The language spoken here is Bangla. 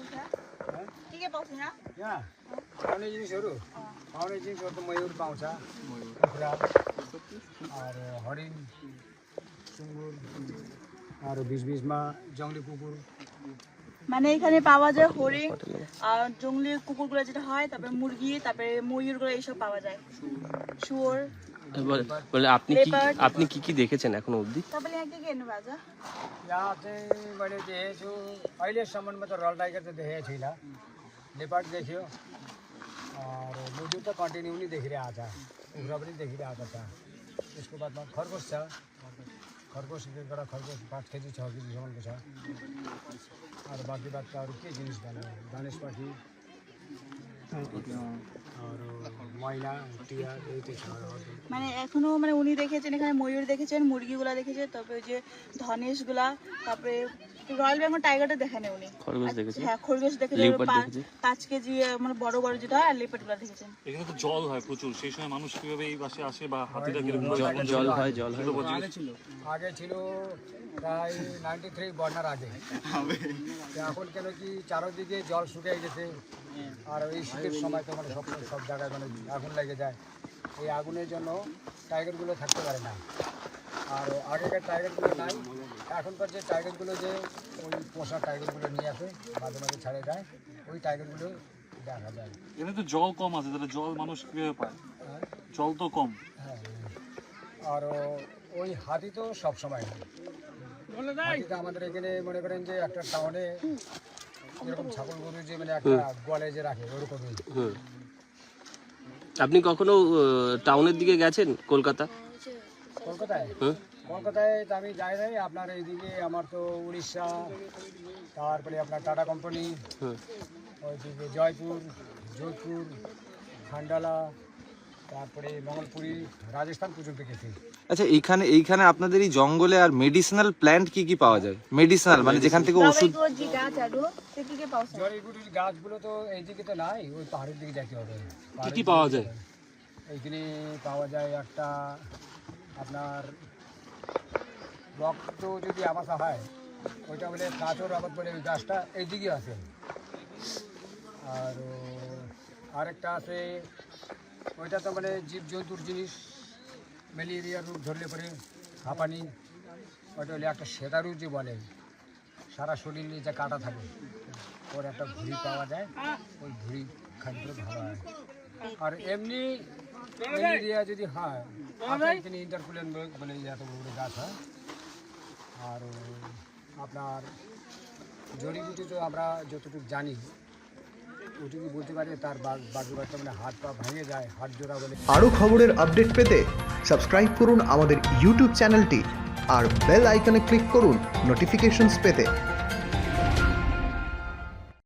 के के पाउँछ यहाँ यहाँ पाउने जिनिसहरू पाउने जिनिसहरू त मयूर पाउँछ कुखुरा अरू हरिण सुँगुर अरू बिच बिचमा जङ्गली कुकुर মানে এখানে পাওয়া যায় হরিণ আর জঙ্গলি কুকুরগুলো যেটা হয় তারপরে মুরগি তারপরে ময়ূরগুলো এইসব পাওয়া যায় শুয়োর বলে- বলে আপনি কি Leopard. আপনি কি কি দেখেছেন এখনো অবধি तपाईँले यहाँ के के हेर्नु भएको छ यहाँ चाहिँ मैले देखेको छु अहिलेसम्ममा त रल टाइगर त देखेको छुइनँ लेपर्ड देख्यो अरू मुजु त कन्टिन्यू नै देखिरहेको छ उग्र पनि देखिरहेको छ त्यसको बादमा खरगोश छ खरगोश एक एकवटा खरगोश पाँच केजी छ केजीसम्मको छ अरू बाँकी बात त अरू के जिनिस भन्नु धनेशपाठी মানে এখনও মানে উনি দেখেছেন এখানে ময়ূর দেখেছেন মুরগিগুলা দেখেছেন তবে ওই যে ধনেশগুলা তারপরে রয়্যাল বেঙ্গল টাইগারটা দেখেন উনি। খরগোশ দেখেছেন? হ্যাঁ খরগোশ দেখেছেন পাঁচ কেজি মানে বড় বড় যেটা আর লেপার্ডগুলা দেখেছেন। এখানে তো জল হয় প্রচুর সেই সময় মানুষ কীভাবে এই পাশে আসে বা হাতিটা কীরকম জল হয় জল হয়। আগে ছিল আগে ছিল প্রায় নাইনটি থ্রি বন্যার আগে। এখন কেন কি চারদিকে জল শুকিয়ে গেছে আর ওই শীতের সময় তো মানে সব সব জায়গায় মানে আগুন লেগে যায়। এই আগুনের জন্য টাইগারগুলো থাকতে পারে না। আর আগেকার টাইগারগুলো নাই। এখনকার যে টাইগারগুলো যে ওই পোষা টাইগারগুলো নিয়ে আসে মাঝে মাঝে ছাড়ে যায় ওই টাইগারগুলো দেখা যায়। এখানে তো জল কম আছে তাহলে জল মানুষ কীভাবে পায়? জল তো কম। হ্যাঁ আর ওই হাতি তো সব সময় হাতি তো আমাদের এখানে মনে করেন যে একটা টাউনে যেরকম ছাগল গরু যে মানে একটা গোয়ালে যে রাখে ওরকমই। আপনি কখনো টাউনের দিকে গেছেন কলকাতা? কলকাতায়। কলকাতায়? তো আমি যাই নাই। আপনার এইদিকে আমার তো উড়িষ্যা তারপরে আপনার টাটা কোম্পানি ওইদিকে জয়পুর যোধপুর খান্ডালা তারপরে মঙ্গলপুরি রাজস্থান পর্যন্ত গেছি। আচ্ছা এইখানে এইখানে আপনাদের এই জঙ্গলে আর মেডিসিনাল প্ল্যান্ট কি কি পাওয়া যায়? মেডিসিনাল মানে যেখান থেকে ওষুধ গাছগুলো তো এইদিকে তো নাই ওই পাহাড়ের দিকে যেতে হবে। কি কি পাওয়া যায়? এইখানে পাওয়া যায় একটা আপনার রক্ত যদি আমাশা হয় ওইটা বলে কাঁচর আবাদ বলে ওই গাছটা এইদিকে আছে। আর আরেকটা আছে ওইটা তো মানে জীবজন্তুর জিনিস ম্যালেরিয়ার রোগ ধরলে পরে হাঁপানি, ওইটা হলে একটা সেদা রোগ যে বলে, সারা শরীরে যে কাটা থাকে, ওর একটা ঘুড়ি পাওয়া যায়, ওই ঘুড়ি খাদ্য ভালো হয়। আর এমনি ম্যালেরিয়া যদি হয় এখানে ইন্টারকুলেন বলে এত বড় গাছ হয়, আর আপনার জড়িবুটি তো আমরা যতটুকু জানি পারি, তার মানে হাত পা ভেঙে যায়, হাত জোড়া আরও খবরের আপডেট পেতে সাবস্ক্রাইব করুন আমাদের ইউটিউব চ্যানেলটি আর বেল আইকনে ক্লিক করুন নোটিফিকেশনস পেতে।